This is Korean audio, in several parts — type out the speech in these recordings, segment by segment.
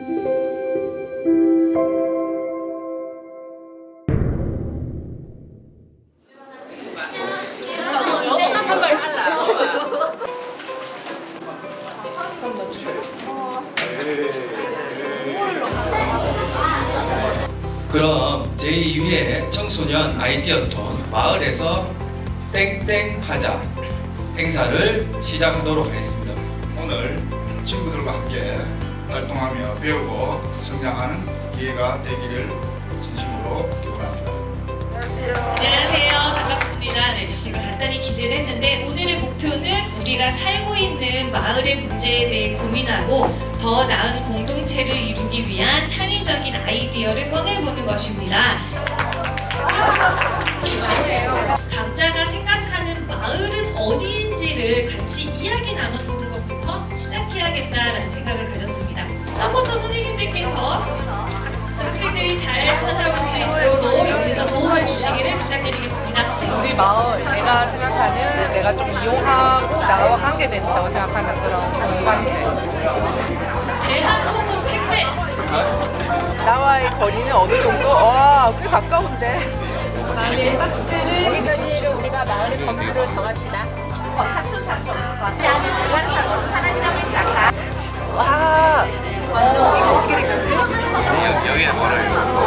그럼 제2회 청소년 아이디어톤 마을에서 땡땡 하자 행사를 시작하도록 하겠습니다. 오늘 친구들과 함께 활동하며 배우고 성장하는 기회가 되기를 진심으로 기원합니다. 안녕하세요. 반갑습니다. 네, 제가 간단히 기재를 했는데 오늘의 목표는 우리가 살고 있는 마을의 문제에 대해 고민하고 더 나은 공동체를 이루기 위한 창의적인 아이디어를 꺼내보는 것입니다. 각자가 생각하는 마을은 어디인지를 같이 이야기 나눠보는 것부터 시작해야겠다라는 생각을 가졌습니다. 서포터 선생님들께서 학생들이 잘 찾아올 수 있도록 옆에서 도움을 주시기를 부탁드리겠습니다. 우리 마을 내가 생각하는 내가 좀 이용하고 나와 관계된다고 생각하는 그런 공간들 대한통운 택배 나와의 거리는 어느 정도? 와, 꽤 가까운데 마을의 박스를 우리가 마을의 범주를 정합시다. 어, 사촌 사촌. 나는 그간 사촌 사랑점을 작가. 와, 어, 이거 어떻게 된 거지?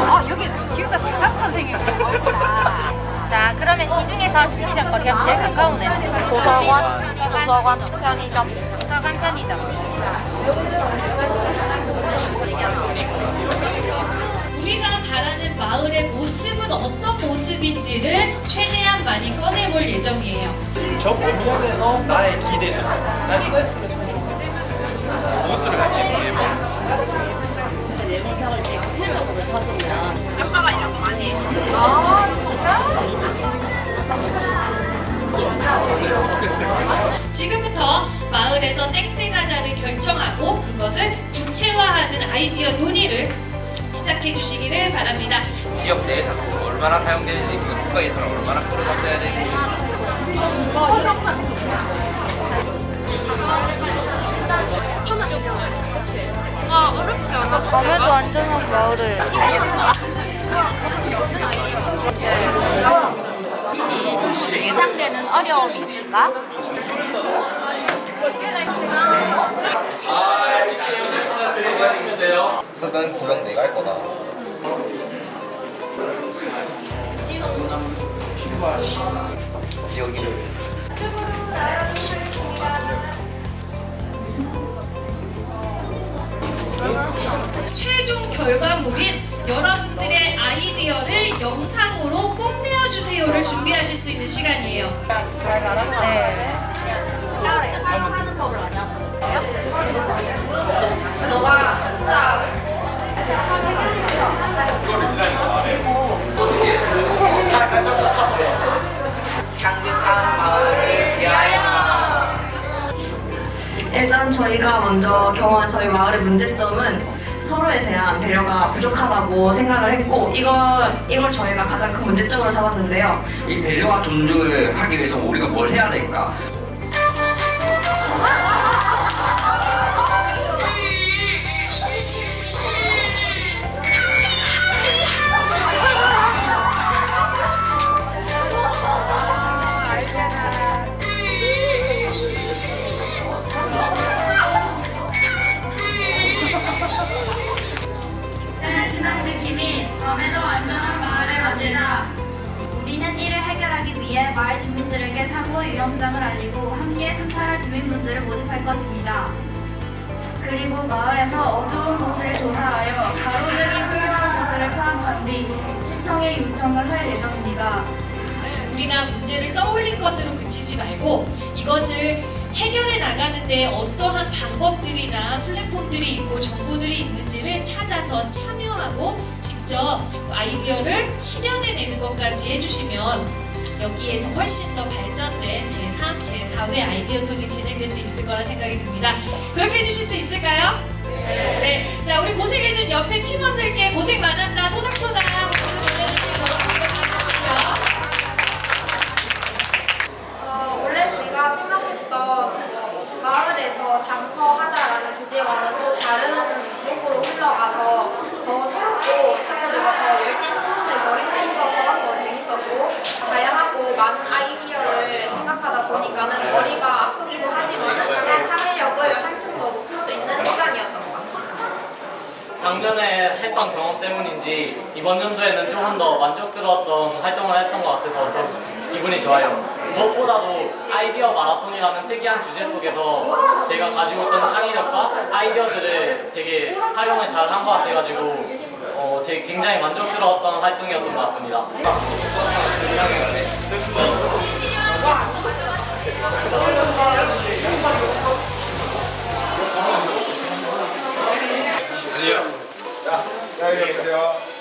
어, 여기 기숙사 상담 선생님. 자, 그러면 이 중에서 심리적 거리가 제일 가까운 애는 도서관, 도서관, 편의점, 도서관, 편의점. 우리가 바라는 마을의 모습은 어떤 모습인지를 최대한 많이 꺼내볼 예정이에요. 저 고민하면서 나의 기대들, 난 이거였으면 좋겠다. 그것들을 같이 얘기해봐. 지금부터 마을에서 땡땡하자를 결정하고 그것을 구체화하는 아이디어 논의를 시작해 주시기를 바랍니다. 지역 내에서 얼마나 사용되는지 그 국가 예산을 얼마나 끌어다 써야 되는지 밤에도 안전한 마을을. 혹시 친구들 예상되는 어려움이 있을까? 난 구경 내가 할 거다. 여기를 최종 결과물인 여러분들의 아이디어를 영상으로 뽐내어 주세요를 준비하실 수 있는 시간이에요. 일 저희가 먼저 경험한 저희 마을의 문제점은 서로에 대한 배려가 부족하다고 생각을 했고 이거 이걸 저희가 가장 큰 문제점으로 잡았는데요. 이 배려와 존중을 하기 위해서 우리가 뭘 해야 될까? 위해 마을 주민들에게 사고 위험성을 알리고 함께 순찰할 주민분들을 모집할 것입니다. 그리고 마을에서 어두운 곳을 조사하여 가로등이 필요한 곳을 파악한 뒤 시청에 요청을 할 예정입니다. 우리가 문제를 떠올린 것으로 그치지 말고 이것을 해결해 나가는데 어떠한 방법들이나 플랫폼들이 있고 정보들이 있는지를 찾아서 참여하고 직접 아이디어를 실현해 내는 것까지 해주시면 여기에서 훨씬 더 발전된 제3, 제4회 아이디어 톤이 진행될 수 있을 거라 생각이 듭니다. 그렇게 해주실 수 있을까요? 네. 자, 우리 고생해준 옆에 팀원들께 고생 많았다, 토닥토닥 작년에 했던 경험 때문인지 이번 연도에는 조금 더 만족스러웠던 활동을 했던 것 같아서 더 기분이 좋아요. 무엇보다도 아이디어 마라톤이라는 특이한 주제 속에서 제가 가지고 있던 창의력과 아이디어들을 되게 활용을 잘 한 것 같아가지고 어, 되게 굉장히 만족스러웠던 활동이었던 것 같습니다. 잘 계세요.